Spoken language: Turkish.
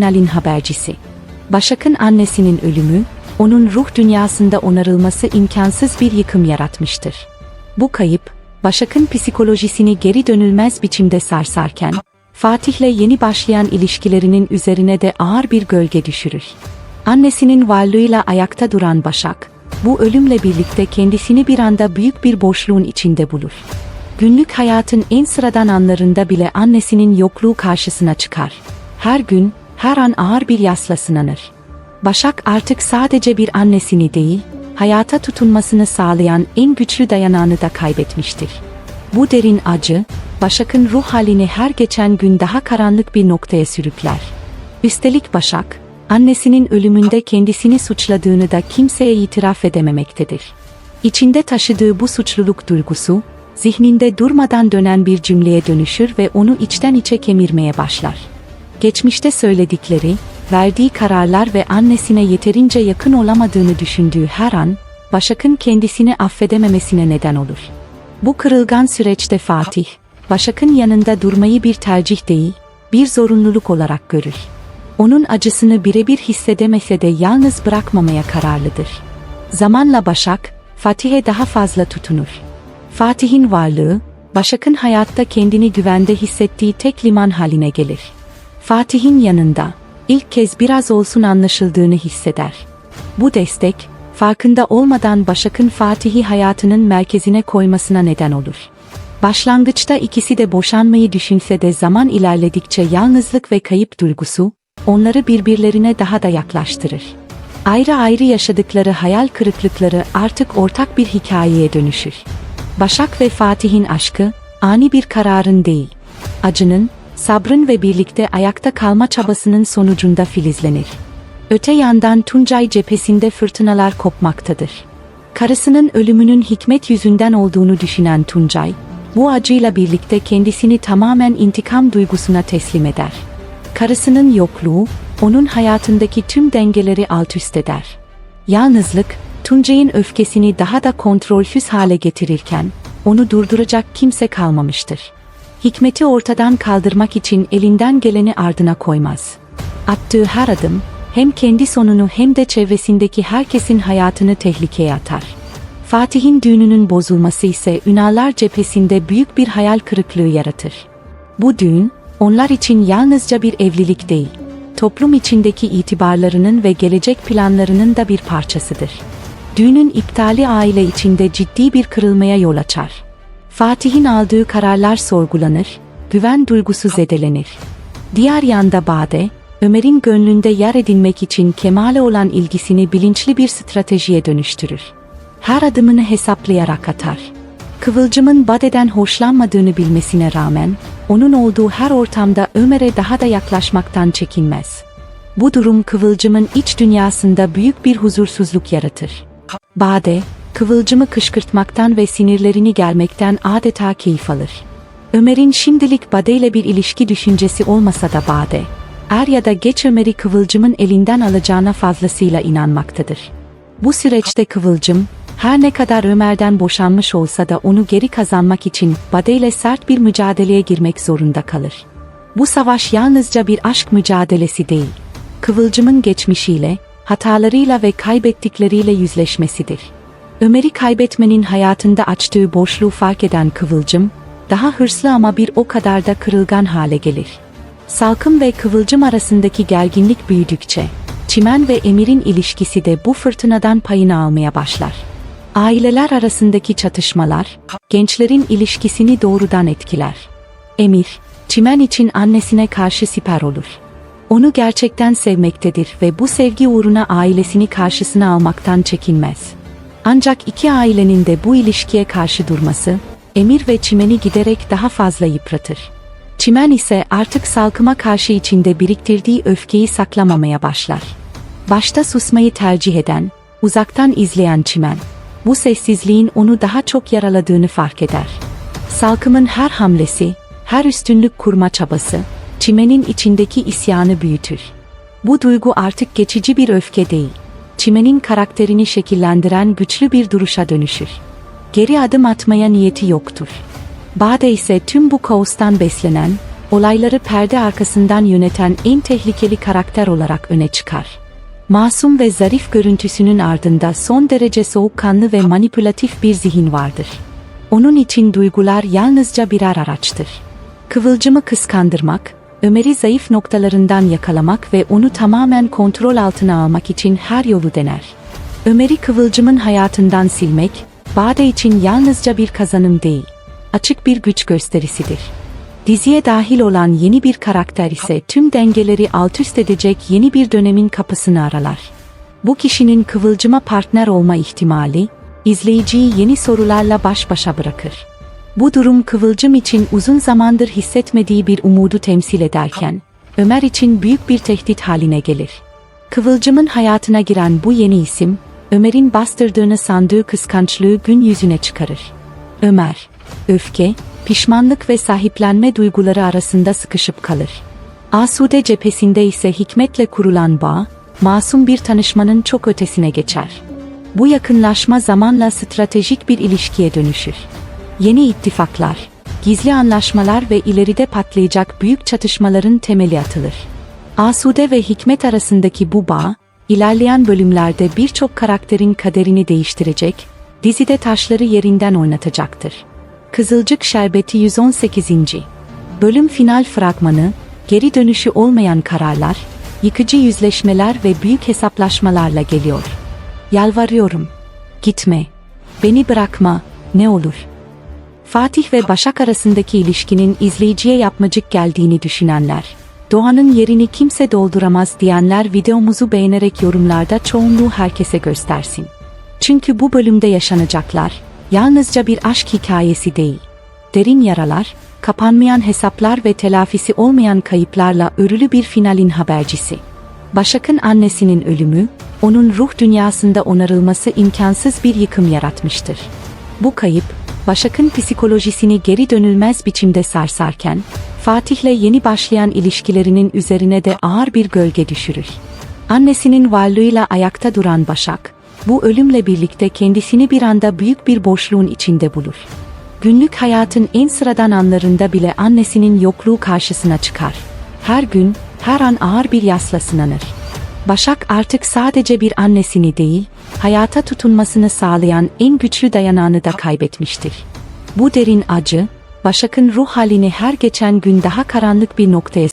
Nalin habercisi. Başak'ın annesinin ölümü, onun ruh dünyasında onarılması imkansız bir yıkım yaratmıştır. Bu kayıp, Başak'ın psikolojisini geri dönülmez biçimde sarsarken, Fatih'le yeni başlayan ilişkilerinin üzerine de ağır bir gölge düşürür. Annesinin varlığıyla ayakta duran Başak, bu ölümle birlikte kendisini bir anda büyük bir boşluğun içinde bulur. Günlük hayatın en sıradan anlarında bile annesinin yokluğu karşısına çıkar. Her gün, her an ağır bir yasla sınanır. Başak artık sadece bir annesini değil, hayata tutunmasını sağlayan en güçlü dayanağını da kaybetmiştir. Bu derin acı, Başak'ın ruh halini her geçen gün daha karanlık bir noktaya sürükler. Üstelik Başak, annesinin ölümünde kendisini suçladığını da kimseye itiraf edememektedir. İçinde taşıdığı bu suçluluk duygusu, zihninde durmadan dönen bir cümleye dönüşür ve onu içten içe kemirmeye başlar. Geçmişte söyledikleri, verdiği kararlar ve annesine yeterince yakın olamadığını düşündüğü her an, Başak'ın kendisini affedememesine neden olur. Bu kırılgan süreçte Fatih, Başak'ın yanında durmayı bir tercih değil, bir zorunluluk olarak görür. Onun acısını birebir hissedemese de yalnız bırakmamaya kararlıdır. Zamanla Başak, Fatih'e daha fazla tutunur. Fatih'in varlığı, Başak'ın hayatta kendini güvende hissettiği tek liman haline gelir. Fatih'in yanında, ilk kez biraz olsun anlaşıldığını hisseder. Bu destek, farkında olmadan Başak'ın Fatih'i hayatının merkezine koymasına neden olur. Başlangıçta ikisi de boşanmayı düşünse de zaman ilerledikçe yalnızlık ve kayıp duygusu, onları birbirlerine daha da yaklaştırır. Ayrı ayrı yaşadıkları hayal kırıklıkları artık ortak bir hikayeye dönüşür. Başak ve Fatih'in aşkı, ani bir kararın değil, acının, sabrın ve birlikte ayakta kalma çabasının sonucunda filizlenir. Öte yandan Tuncay cephesinde fırtınalar kopmaktadır. Karısının ölümünün hikmet yüzünden olduğunu düşünen Tuncay, bu acıyla birlikte kendisini tamamen intikam duygusuna teslim eder. Karısının yokluğu, onun hayatındaki tüm dengeleri alt üst eder. Yalnızlık, Tuncay'ın öfkesini daha da kontrolsüz hale getirirken, onu durduracak kimse kalmamıştır. Hikmeti ortadan kaldırmak için elinden geleni ardına koymaz. Attığı her adım, hem kendi sonunu hem de çevresindeki herkesin hayatını tehlikeye atar. Fatih'in düğününün bozulması ise Ünallar cephesinde büyük bir hayal kırıklığı yaratır. Bu düğün, onlar için yalnızca bir evlilik değil, toplum içindeki itibarlarının ve gelecek planlarının da bir parçasıdır. Düğünün iptali aile içinde ciddi bir kırılmaya yol açar. Fatih'in aldığı kararlar sorgulanır, güven duygusu zedelenir. Diğer yanda Bade, Ömer'in gönlünde yer edinmek için Kemal'e olan ilgisini bilinçli bir stratejiye dönüştürür. Her adımını hesaplayarak atar. Kıvılcım'ın Bade'den hoşlanmadığını bilmesine rağmen, onun olduğu her ortamda Ömer'e daha da yaklaşmaktan çekinmez. Bu durum Kıvılcım'ın iç dünyasında büyük bir huzursuzluk yaratır. Bade, Kıvılcım'ı kışkırtmaktan ve sinirlerini germekten adeta keyif alır. Ömer'in şimdilik Bade ile bir ilişki düşüncesi olmasa da Bade, er ya da geç Ömer'i Kıvılcım'ın elinden alacağına fazlasıyla inanmaktadır. Bu süreçte Kıvılcım, her ne kadar Ömer'den boşanmış olsa da onu geri kazanmak için Bade ile sert bir mücadeleye girmek zorunda kalır. Bu savaş yalnızca bir aşk mücadelesi değil, Kıvılcım'ın geçmişiyle, hatalarıyla ve kaybettikleriyle yüzleşmesidir. Ömer'i kaybetmenin hayatında açtığı boşluğu fark eden Kıvılcım, daha hırslı ama bir o kadar da kırılgan hale gelir. Salkım ve Kıvılcım arasındaki gerginlik büyüdükçe, Çimen ve Emir'in ilişkisi de bu fırtınadan payını almaya başlar. Aileler arasındaki çatışmalar, gençlerin ilişkisini doğrudan etkiler. Emir, Çimen için annesine karşı siper olur. Onu gerçekten sevmektedir ve bu sevgi uğruna ailesini karşısına almaktan çekinmez. Ancak iki ailenin de bu ilişkiye karşı durması, Emir ve Çimen'i giderek daha fazla yıpratır. Çimen ise artık salkıma karşı içinde biriktirdiği öfkeyi saklamamaya başlar. Başta susmayı tercih eden, uzaktan izleyen Çimen, bu sessizliğin onu daha çok yaraladığını fark eder. Salkımın her hamlesi, her üstünlük kurma çabası, Çimen'in içindeki isyanı büyütür. Bu duygu artık geçici bir öfke değil, Çimen'in karakterini şekillendiren güçlü bir duruşa dönüşür. Geri adım atmaya niyeti yoktur. Bade ise tüm bu kaostan beslenen, olayları perde arkasından yöneten en tehlikeli karakter olarak öne çıkar. Masum ve zarif görüntüsünün ardında son derece soğukkanlı ve manipülatif bir zihin vardır. Onun için duygular yalnızca birer araçtır. Kıvılcımı kıskandırmak, Ömer'i zayıf noktalarından yakalamak ve onu tamamen kontrol altına almak için her yolu dener. Ömer'i Kıvılcım'ın hayatından silmek, Bade için yalnızca bir kazanım değil, açık bir güç gösterisidir. Diziye dahil olan yeni bir karakter ise tüm dengeleri alt üst edecek yeni bir dönemin kapısını aralar. Bu kişinin Kıvılcım'a partner olma ihtimali, izleyiciyi yeni sorularla baş başa bırakır. Bu durum Kıvılcım için uzun zamandır hissetmediği bir umudu temsil ederken, Ömer için büyük bir tehdit haline gelir. Kıvılcım'ın hayatına giren bu yeni isim, Ömer'in bastırdığını sandığı kıskançlığı gün yüzüne çıkarır. Ömer, öfke, pişmanlık ve sahiplenme duyguları arasında sıkışıp kalır. Asude cephesinde ise hikmetle kurulan bağ, masum bir tanışmanın çok ötesine geçer. Bu yakınlaşma zamanla stratejik bir ilişkiye dönüşür. Yeni ittifaklar, gizli anlaşmalar ve ileride patlayacak büyük çatışmaların temeli atılır. Asude ve Hikmet arasındaki bu bağ, ilerleyen bölümlerde birçok karakterin kaderini değiştirecek, dizide taşları yerinden oynatacaktır. Kızılcık Şerbeti 118. Bölüm final fragmanı, geri dönüşü olmayan kararlar, yıkıcı yüzleşmeler ve büyük hesaplaşmalarla geliyor. Yalvarıyorum. Gitme. Beni bırakma. Ne olur. Fatih ve Başak arasındaki ilişkinin izleyiciye yapmacık geldiğini düşünenler, Doğan'ın yerini kimse dolduramaz diyenler videomuzu beğenerek yorumlarda çoğunluğu herkese göstersin. Çünkü bu bölümde yaşanacaklar, yalnızca bir aşk hikayesi değil. Derin yaralar, kapanmayan hesaplar ve telafisi olmayan kayıplarla örülü bir finalin habercisi. Başak'ın annesinin ölümü, onun ruh dünyasında onarılması imkansız bir yıkım yaratmıştır. Bu kayıp, Başak'ın psikolojisini geri dönülmez biçimde sarsarken, Fatih'le yeni başlayan ilişkilerinin üzerine de ağır bir gölge düşürür. Annesinin varlığıyla ayakta duran Başak, bu ölümle birlikte kendisini bir anda büyük bir boşluğun içinde bulur. Günlük hayatın en sıradan anlarında bile annesinin yokluğu karşısına çıkar. Her gün, her an ağır bir yasla sınanır. Başak artık sadece bir annesini değil, hayata tutunmasını sağlayan en güçlü dayanağını da kaybetmiştir. Bu derin acı, Başak'ın ruh halini her geçen gün daha karanlık bir noktaya